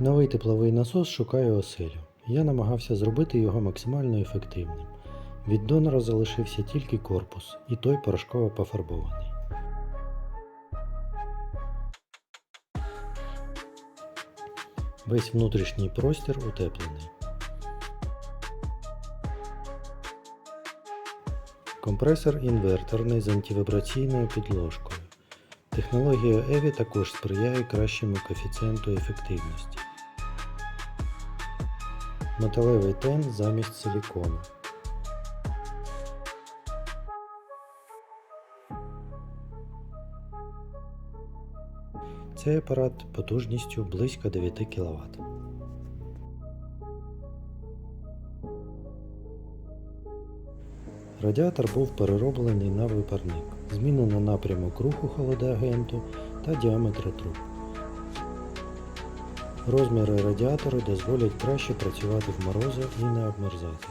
Новий тепловий насос шукає оселю. Я намагався зробити його максимально ефективним. Від донора залишився тільки корпус, і той порошково пофарбований. Весь внутрішній простір утеплений. Компресор інверторний з антивібраційною підложкою. Технологія EVI також сприяє кращому коефіцієнту ефективності. Металевий тен замість силікону. Цей апарат потужністю близько 9 кВт. Радіатор був перероблений на випарник. Змінено напрямок руху холодоагенту та діаметр труб. Розміри радіатора дозволять краще працювати в морози і не обмерзати.